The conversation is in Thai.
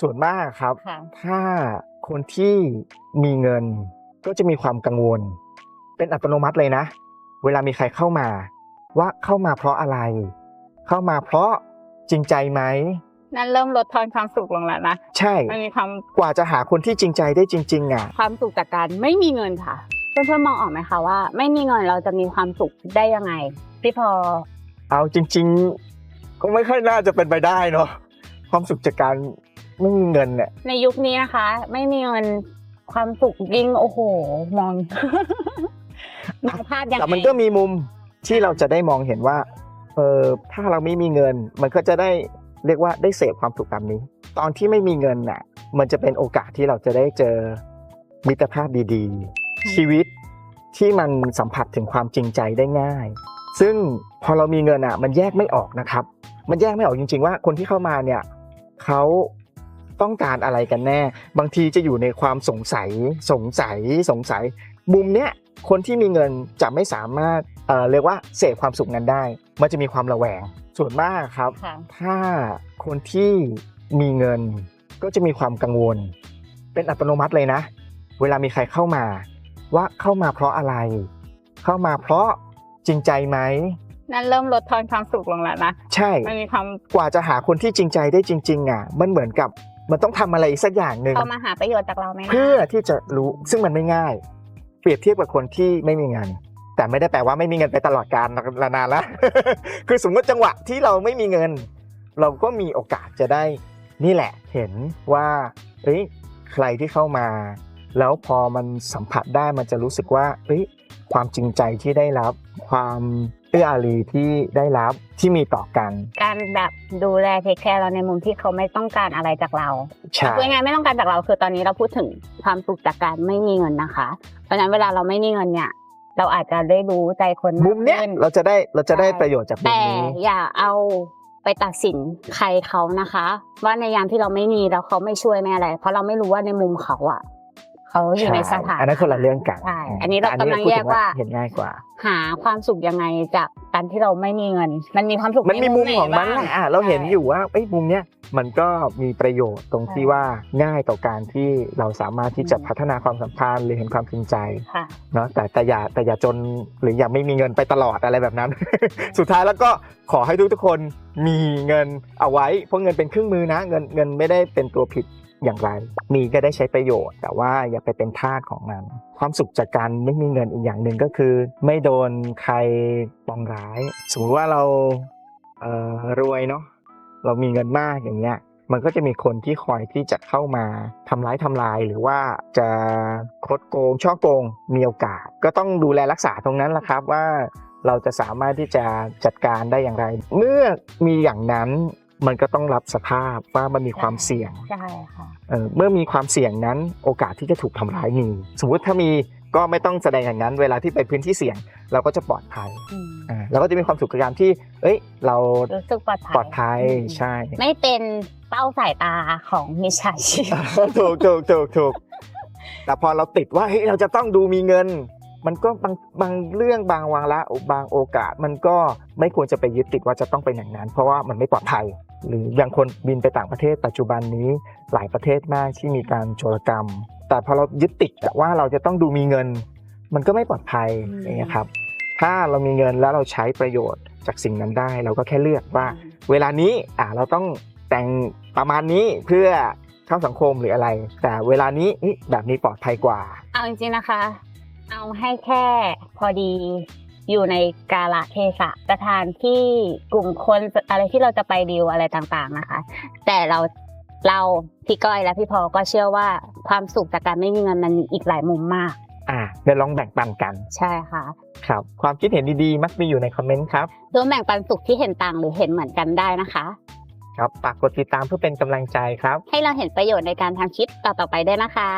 ส่วนมากครับ ค่ะ ถ้าคนที่มีเงินก็จะมีความกังวล เป็นอัตโนมัติเลยนะ เวลามีใครเข้ามา ว่าเข้ามาเพราะอะไร เข้ามาเพราะจริงใจไหม นั่นเริ่มลดทอนความสุขลงแล้วนะใช่ มันมีความกว่าจะหาคนที่จริงใจได้จริง ๆ อะ ความสุขจากการไม่มีเงินค่ะ เพื่อนๆมองออกไหมคะว่า ไม่มีเงินเราจะมีความสุขได้ยังไงพี่พอ เอาจริง ๆ ก็ไม่ค่อยน่าจะเป็นไปได้เนาะความสุขจากการ ไม่มีเงินเนี่ยในยุคนี้นะคะ ไม่มีเงินความสุขยิ่งโอ้โห มองมองภาพยังไงแต่มันก็มีมุมที่เราจะได้มองเห็นว่าเออถ้าเราไม่มีเงิน มันก็จะได้เรียกว่าได้เสพความสุขแบบนี้ ตอนที่ไม่มีเงินน่ะ มันจะเป็นโอกาสที่เราจะได้เจอมิตรภาพดีๆ ชีวิตที่มันสัมผัสถึงความจริงใจได้ง่าย ซึ่งพอเรามีเงินอะ มันแยกไม่ออกนะครับ มันแยกไม่ออกจริง ๆ ว่าคนที่เข้ามาเนี่ยเขา ต้องการอะไรกันแน่ บางทีจะอยู่ในความสงสัยสงสัยสงสัย มุมเนี้ยคนที่มีเงินจะไม่สามารถเอ่อเรียกว่าเสพความสุขนั้นได้ มันจะมีความระแวง ส่วนมากครับค่ะถ้าคนที่มีเงินก็จะมีความกังวล เป็นอัตโนมัติเลยนะ เวลามีใครเข้ามา ว่าเข้ามาเพราะอะไร เข้ามาเพราะจริงใจไหมนั่นเริ่มลดทอนความสุขลงแล้วนะ ใช่มันมีความกว่าจะหาคนที่จริงใจได้จริง ๆ อะ มันเหมือนกับ มันต้องทำอะไรสักอย่างหนึ่งเขามาหาประโยชน์จากเราไหมนะเพื่อที่จะรู้ซึ่งมันไม่ง่าย เปรียบเทียบกับคนที่ไม่มีเงิน แต่ไม่ได้แปลว่าไม่มีเงินไปตลอดกาลนานๆแล้วคือสมมติจังหวะที่เราไม่มีเงิน เราก็มีโอกาสจะได้ นี่แหละเห็นว่าเอ้ยใครที่เข้ามา แล้วพอมันสัมผัสได้มันจะรู้สึกว่าเอ้ยความจริงใจที่ได้รับความ เอื้ออารีที่ได้รับที่มีต่อกัน การแบบดูแลเทคแคร์เราในมุมที่เขาไม่ต้องการอะไรจากเราใช่คือยังไงไม่ต้องการจากเราคือตอนนี้เราพูดถึงความสุขจากการไม่มีเงินนะคะ เพราะฉะนั้นเวลาเราไม่มีเงินเนี่ยเราอาจจะได้รู้ใจคนมุมเนี้ยขึ้เราจะได้เราจะได้ใช่ประโยชน์จากมุมแต่นี้อย่าเอาไปตัดสินใครเขานะคะ ว่าในยามที่เราไม่มีแล้วเขาไม่ช่วยไม่อะไร เพราะเราไม่รู้ว่าในมุมเขาอะ เขาอยู่ในสถานะอันนั้นคนละเรื่องกันใช่อันนี้เราแต่กำลังพูดแยถึกว่าเห็นง่ายกว่า หาความสุขยังไงจากการที่เราไม่มีเงิน มันมีความสุขมันมีมุมของมันไหแหละอะเราเห็นใช่อยู่ว่าไอ้ยมุมเนี้ย มันก็มีประโยชน์ตรงที่ใช่ว่าง่ายต่อการที่เราสามารถที่จะอืมพัฒนาความสัมพันธ์หรือเห็นความจริงใจค่ะเนาะแต่แต่อย่าแต่อย่าจนหรืออย่าไม่มีเงินไปตลอดอะไรแบบนั้น สุดท้ายแล้วก็ขอให้ทุกทุกๆคนมีเงินเอาไว้เพราะเงินเป็นเครื่องมือนะเงินเงินไม่ได้เป็นตัวผิดอย่างไร มีก็ได้ใช้ประโยชน์ แต่ว่าอย่าไปเป็นทาสของมัน ความสุขจากการไม่มีเงินอีกอย่างหนึ่งก็คือ ไม่โดนใครปองร้าย สมมติว่าเราเอ่อรวยเนาะ เรามีเงินมากอย่างเงี้ยมันก็จะมีคนที่คอยที่จะเข้ามาทำร้ายทำลาย หรือว่าจะคดโกงช่อโกงมีโอกาส ก็ต้องดูแลรักษาตรงนั้นแหละครับว่าเราจะสามารถที่จะจัดการได้อย่างไร เมื่อมีอย่างนั้นมันก็ต้องรับสภาพว่ามันมีความเสี่ยงใช่ค่ะเอ่อเมื่อมีความเสี่ยงนั้นโอกาสที่จะถูกทำร้ายมีสมมุติถ้ามี ก็ไม่ต้องแสดงอย่างนั้น เวลาที่ไปพื้นที่เสี่ยง เราก็จะปลอดภัยอืมอ่าเราก็จะมีความสุขกับการที่ เอ้ย เรารู้สึกปลอดภัยปลอดภัยอืมใช่ ไม่เป็นเป้าสายตาของมิจฉาชีพถูกถูกถูกถูกแต่พอเราติดว่าเฮ้ยเราจะต้องดูมีเงิน มันก็บางบางเรื่องบางวางละบางโอกาส มันก็ไม่ควรจะไปยึดติดว่าจะต้องเป็นอย่างนั้น เพราะว่ามันไม่ปลอดภัย หรืออย่างคนบินไปต่างประเทศปัจจุบันนี้หลายประเทศมากที่มีการโจรกรรม แต่พอเรายึดติดอะว่าเราจะต้องดูมีเงิน มันก็ไม่ปลอดภัยอืมอย่างเงี้ยครับ ถ้าเรามีเงินแล้วเราใช้ประโยชน์จากสิ่งนั้นได้ เราก็แค่เลือกว่า เวลานี้อ่าเราต้องแต่งประมาณนี้เพื่อเข้าสังคมหรืออะไร แต่เวลานี้เอ๊ะแบบนี้ปลอดภัยกว่า เอาจริงๆนะคะ เอาให้แค่พอดีอยู่ในกาลเทศะสถานที่กลุ่มคนอะไรที่เราจะไปดีลอะไรต่างๆนะคะ แต่เรา เราพี่ก้อยและพี่พอก็เชื่อว่าความสุขจากการไม่มีเงินมันมีอีกหลายมุมมาก อ่าเดี๋ยวลองแบ่งปันกัน ใช่ค่ะ ครับ ความคิดเห็นดีๆ มักมีอยู่ในคอมเมนต์ครับร่วมแบ่งปันสุขที่เห็นต่างหรือเห็นเหมือนกันได้นะคะ ครับฝากกดติดตามเพื่อเป็นกำลังใจครับ ให้เราเห็นประโยชน์ในการทำคลิปต่อๆไปได้วยนะคะ